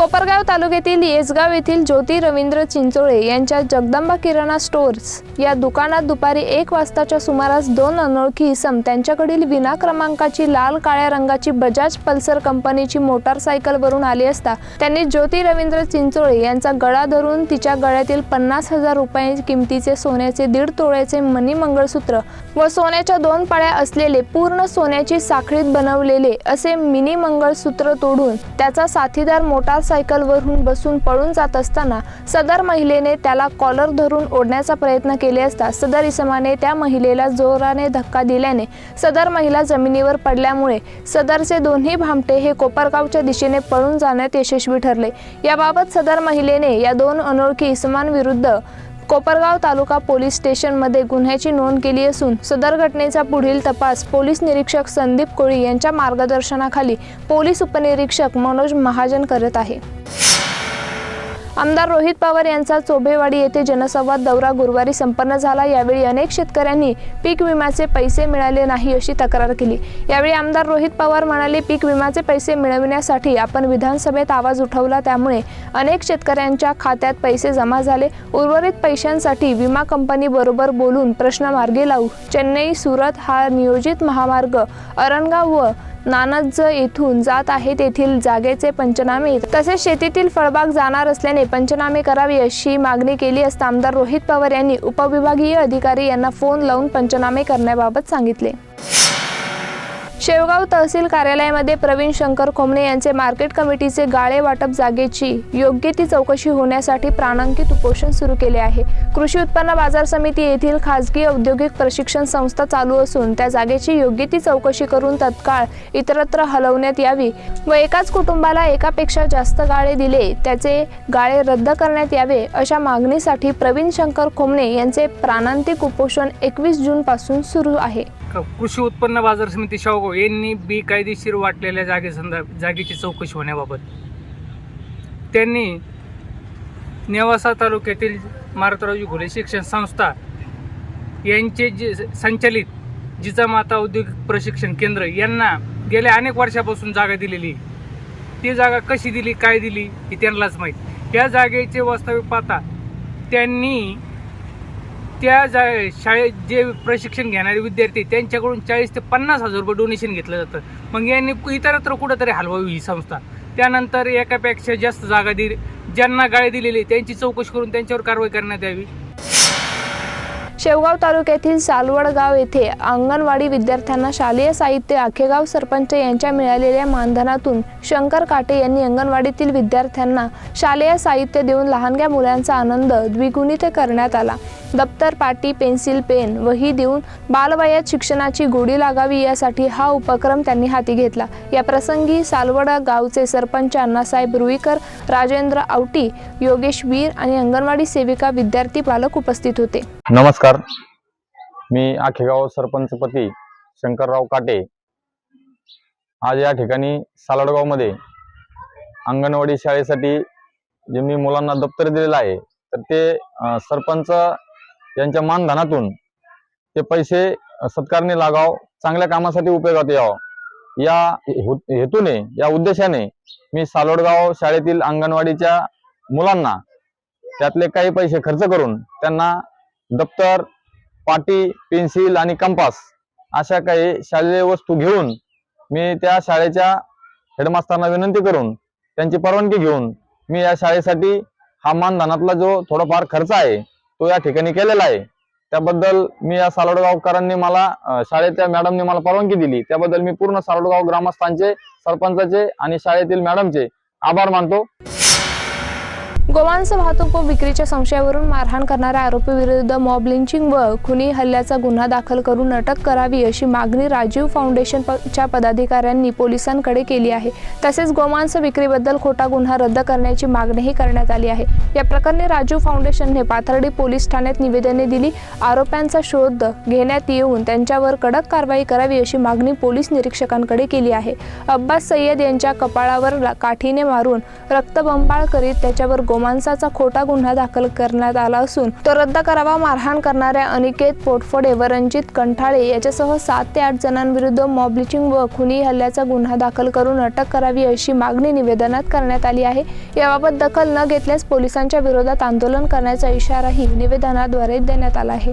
कोपरगाव तालुक्यातील येसगाव येथील ज्योती रवींद्र चिंचोळे यांच्या जगदंबा किराणा स्टोअर्स या दुकानात दुपारी एक वाजताच्या सुमारास दोन अनोळखी इसम त्यांच्याकडील विना क्रमांकाची लाल काळ्या रंगाची बजाज पल्सर कंपनीची मोटारसायकलवरून आली असता त्यांनी ज्योती रवींद्र चिंचोळे यांचा गळा धरून तिच्या गळ्यातील पन्नास हजार रुपये किमतीचे सोन्याचे दीड तोळ्याचे मनी मंगळसूत्र व सोन्याच्या दोन पाळ्या असलेले पूर्ण सोन्याची साखळीत बनवलेले असे मिनी मंगळसूत्र तोडून त्याचा साथीदार मोटारसायकलवरून बसून पळून जात असताना सदर महिलेने त्याला कॉलर धरून ओढण्याचा प्रयत्न केले असता सदर इसमाने त्या महिलेला जोराने धक्का दिल्याने सदर महिला जमिनीवर पडल्यामुळे सदरचे दोन्ही भामटे हे कोपरगावच्या दिशेने पळून जाण्यात यशस्वी ठरले. याबाबत सदर महिलेने या दोन अनोळखी इसमांविरुद्ध कोपरगाव तालुका पोलीस स्टेशनमध्ये गुन्ह्याची नोंद केली असून सदर घटनेचा पुढील तपास पोलीस निरीक्षक संदीप कोळी यांच्या मार्गदर्शनाखाली पोलीस उपनिरीक्षक मनोज महाजन करत आहे. आमदार रोहित पवार यांचा चोभेवाडी येथे जनसंवाद दौरा गुरुवारी संपन्न झाला. यावेळी अनेक शेतकऱ्यांनी पीक विम्याचे पैसे मिळाले नाही अशी तक्रार केली. यावेळी आमदार रोहित पवार म्हणाले पीक विम्याचे पैसे मिळविण्यासाठी आपण विधानसभेत आवाज उठवला. त्यामुळे अनेक शेतकऱ्यांच्या खात्यात पैसे जमा झाले. उर्वरित पैशांसाठी विमा कंपनी बरोबर बोलून प्रश्न मार्गी लावू. चेन्नई सुरत हा नियोजित महामार्ग. अरणगाव व नानज येथून जात आहे तेथील जागेचे पंचनामे तसेच शेतीतील फळबाग जाणार असल्याने पंचनामे करावे अशी मागणी केली असता आमदार रोहित पवार यांनी उपविभागीय अधिकारी यांना फोन लावून पंचनामे करण्याबाबत सांगितले. शेवगाव तहसील कार्यालयामध्ये प्रवीण शंकर खोमणे यांचे मार्केट कमिटीचे गाळे वाटप जागेची योग्य ती चौकशी होण्यासाठी प्राणांकित उपोषण सुरू केले आहे. कृषी उत्पन्न बाजार समिती येथील खाजगी औद्योगिक प्रशिक्षण संस्था चालू असून त्या जागेची योग्य ती चौकशी करून तत्काळ इतरत्र हलवण्यात यावी व एकाच कुटुंबाला एकापेक्षा जास्त गाळे दिले त्याचे गाळे रद्द करण्यात यावे अशा मागणीसाठी प्रवीण शंकर खोमणे यांचे प्राणांतिक उपोषण एकवीस जून पासून सुरू आहे. कृषी उत्पन्न बाजार समिती यांनी बेकायदेशीर वाटलेल्या जागेसंदर्भ जागेची चौकशी होण्याबाबत. त्यांनी नेवासा तालुक्यातील मारुतरावजी घोले शिक्षण संस्था यांचे जे संचालित जिजामाता औद्योगिक प्रशिक्षण केंद्र यांना गेल्या अनेक वर्षापासून जागा दिलेली. ती जागा कशी दिली काय दिली हे त्यांनाच माहीत. या जागेचे वास्तव्य पाहता त्यांनी त्या जा शाळेत जे प्रशिक्षण घेणारे विद्यार्थी त्यांच्याकडून चाळीस ते पन्नास हजार रुपये डोनेशन घेतलं जातं. मग यांनी इतरत्र कुठंतरी हलवावी ही संस्था. त्यानंतर एकापेक्षा जास्त जागा दिली. ज्यांना गाळे दिलेली त्यांची चौकशी करून त्यांच्यावर कारवाई करण्यात यावी. शेवगाव तालुक्यातील सालवडगाव येथे अंगणवाडी विद्यार्थ्यांना शालेय साहित्य आखेगाव सरपंच यांच्या मिळालेल्या मानधनातून शंकर काटे यांनी अंगणवाडीतील विद्यार्थ्यांना शालेय साहित्य देऊन लहानग्या मुलांचा आनंद द्विगुणित करण्यात आला. दप्तर पाटी पेन्सिल पेन वही देऊन बालवयात शिक्षणाची गोडी लागावी यासाठी हा उपक्रम त्यांनी हाती घेतला. या प्रसंगी सालवड गावचे सरपंच अण्णासाहेब रुईकर राजेंद्र आवटी योगेश वीर आणि अंगणवाडी सेविका विद्यार्थी पालक उपस्थित होते. नमस्कार. मी आखेगाव सरपंचपती शंकरराव काटे. आज या ठिकाणी सालाडगावमध्ये अंगणवाडी शाळेसाठी जे मी मुलांना दप्तर दिलेलं आहे तर ते सरपंच यांच्या मानधनातून ते पैसे सत्कारने लागाव चांगल्या कामासाठी उपयोगात यावं. या हेतूने या उद्देशाने मी सालोडगाव शाळेतील अंगणवाडीच्या मुलांना त्यातले काही पैसे खर्च करून त्यांना दप्तर पाटी पेन्सिल आणि कंपास अशा काही शालेय वस्तू घेऊन मी त्या शाळेच्या हेडमास्तरांना विनंती करून त्यांची परवानगी घेऊन मी या शाळेसाठी हा मानधनातला जो थोडाफार खर्च आहे तो या ठिकाणी केलेला आहे. त्याबद्दल मी या सालोडगावकरांनी मला शाळेच्या मॅडमने मला परवानगी दिली. त्याबद्दल मी पूर्ण सालोडगाव ग्रामस्थांचे सरपंचाचे आणि शाळेतील मॅडमचे आभार मानतो. गोमांस वाहतूक व विक्रीच्या संशयावरून मारहाण करणाऱ्या आरोपीविरुद्ध मॉब लिंचिंग व खुनी हल्ल्याचा गुन्हा दाखल करून अटक करावी अशी मागणी राजीव फाउंडेशनच्या पदाधिकाऱ्यांनी पोलिसांकडे केली आहे. तसेच गोमांस विक्रीबद्दल खोटा गुन्हा रद्द करण्याची मागणीही करण्यात आली आहे. या प्रकरणी राजीव फाउंडेशनने पाथर्डी पोलीस ठाण्यात निवेदने दिली. आरोप्यांचा शोध घेण्यात येऊन त्यांच्यावर कडक कारवाई करावी अशी मागणी पोलीस निरीक्षकांकडे केली आहे. अब्बास सय्यद यांच्या कपाळावर काठीने मारून रक्तबंबाळ करीत त्याच्यावर गोमांसाचा खोटा गुन्हा दाखल करण्यात आला असून तो रद्द करावा मारहाण करणाऱ्या अनिकेत पोटफोडे व रणजित कंठाळे याच्यासह सात ते आठ जणांविरुद्ध मॉबलिचिंग व खुनी हल्ल्याचा गुन्हा दाखल करून अटक करावी अशी मागणी निवेदनात करण्यात आली आहे. याबाबत दखल न घेतल्यास पोलिसांच्या विरोधात आंदोलन करण्याचा इशाराही निवेदनाद्वारे देण्यात आला आहे.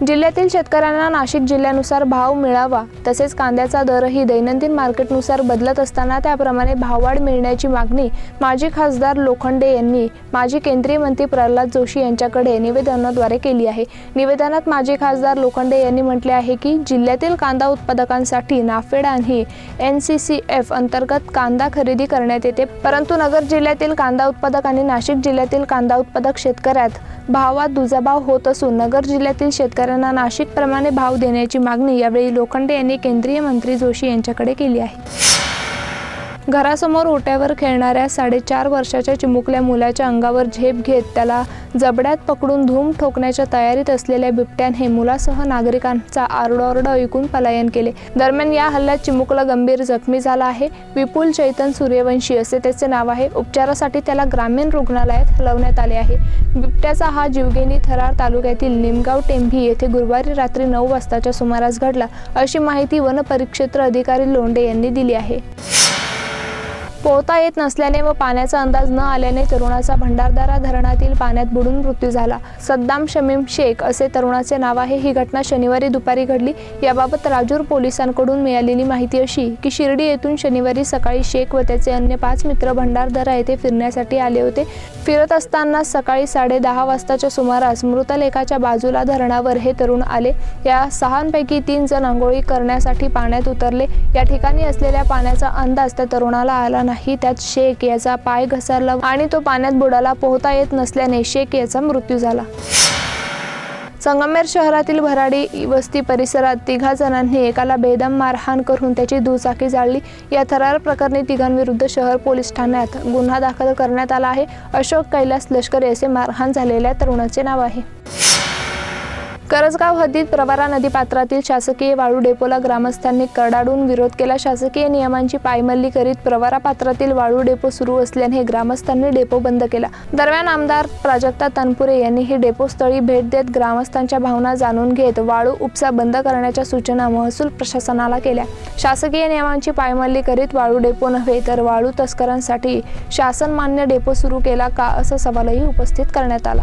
जिल्ह्यातील शेतकऱ्यांना नाशिक जिल्ह्यानुसार भाव मिळावा तसेच कांद्याचा दरही दैनंदिन मार्केटनुसार बदलत असताना त्याप्रमाणे भाववाढ मिळण्याची मागणी माजी खासदार लोखंडे यांनी माजी केंद्रीय मंत्री प्रल्हाद जोशी यांच्याकडे निवेदनाद्वारे केली आहे. निवेदनात माजी खासदार लोखंडे यांनी म्हटले आहे की जिल्ह्यातील कांदा उत्पादकांसाठी नाफेड आणि एन सी सी एफ अंतर्गत कांदा खरेदी करण्यात येते परंतु नगर जिल्ह्यातील कांदा उत्पादक आणि नाशिक जिल्ह्यातील कांदा उत्पादक शेतकऱ्यात भावात दुजाभाव होत असून नगर जिल्ह्यातील शेतकऱ्यांना नाशिकप्रमाणे भाव देण्याची मागणी यावेळी लोखंडे यांनी केंद्रीय मंत्री जोशी यांच्याकडे केली आहे. घरासमोर ओट्यावर खेळणाऱ्या साडेचार वर्षाच्या चिमुकल्या मुलाच्या अंगावर झेप घेत त्याला जबड्यात पकडून धूम ठोकण्याच्या तयारीत असलेल्या बिबट्याने मुलासह नागरिकांचा आरडाओरडा ऐकून पलायन केले. दरम्यान या हल्ल्यात चिमुकला गंभीर जखमी झाला आहे. विपुल चैतन सूर्यवंशी असे त्याचे नाव आहे. उपचारासाठी त्याला ग्रामीण रुग्णालयात हलवण्यात आले आहे. बिबट्याचा हा जीवघेणी थरार तालुक्यातील निमगाव टेंभी येथे गुरुवारी रात्री नऊ वाजताच्या सुमारास घडला. अशी माहिती वन परिक्षेत्र अधिकारी लोंडे यांनी दिली आहे. पोहता येत नसल्याने व पाण्याचा अंदाज न आल्याने तरुणाचा भंडारदारा धरणातील पाण्यात बुडून मृत्यू झाला. सद्दाम शमीम शेख असे तरुणाचे नाव आहे. ही घटना शनिवारी दुपारी घडली. याबाबत राजूर पोलिसांकडून मिळालेली माहिती अशी की शिर्डी येथून शनिवारी सकाळी शेख व त्याचे अन्य पाच मित्र भंडारदरा येथे फिरण्यासाठी आले होते. फिरत असताना सकाळी साडे दहा वाजताच्या सुमारास मृतलेखाच्या बाजूला धरणावर हे तरुण आले. या सहांपैकी तीन जण आंघोळी करण्यासाठी पाण्यात उतरले. या ठिकाणी असलेल्या पाण्याचा अंदाज त्या तरुणाला आला नाही त्यात शेख याचा पाय घसरला आणि तो पाण्यात बुडाला पोहता येत नसल्याने शेख याचा मृत्यू झाला. संगमेर शहरातील भराडी वस्ती परिसरात तिघा जणांनी एकाला बेदम मारहाण करून त्याची दुचाकी जाळली. या थरार प्रकरणी तिघांविरुद्ध शहर पोलीस ठाण्यात गुन्हा दाखल करण्यात आला आहे. अशोक कैलास लष्कर असे मारहाण झालेल्या तरुणाचे नाव आहे. करजगाव हद्दीत प्रवारा नदीपात्रातील शासकीय वाळू डेपोला ग्रामस्थांनी कडाडून विरोध केला. शासकीय नियमांची पायमल्ली करीत प्रवारा पात्रातील वाळू डेपो सुरू असल्याने ग्रामस्थांनी डेपो बंद केला. दरम्यान आमदार प्राजक्ता तनपुरे यांनी ही डेपो स्थळी भेट देत ग्रामस्थांच्या भावना जाणून घेत वाळू उपसा बंद करण्याच्या सूचना महसूल प्रशासनाला केल्या. शासकीय नियमांची पायमल्ली करीत वाळू डेपो नव्हे तर वाळू तस्करांसाठी शासन मान्य डेपो सुरू केला का असा सवालही उपस्थित करण्यात आला.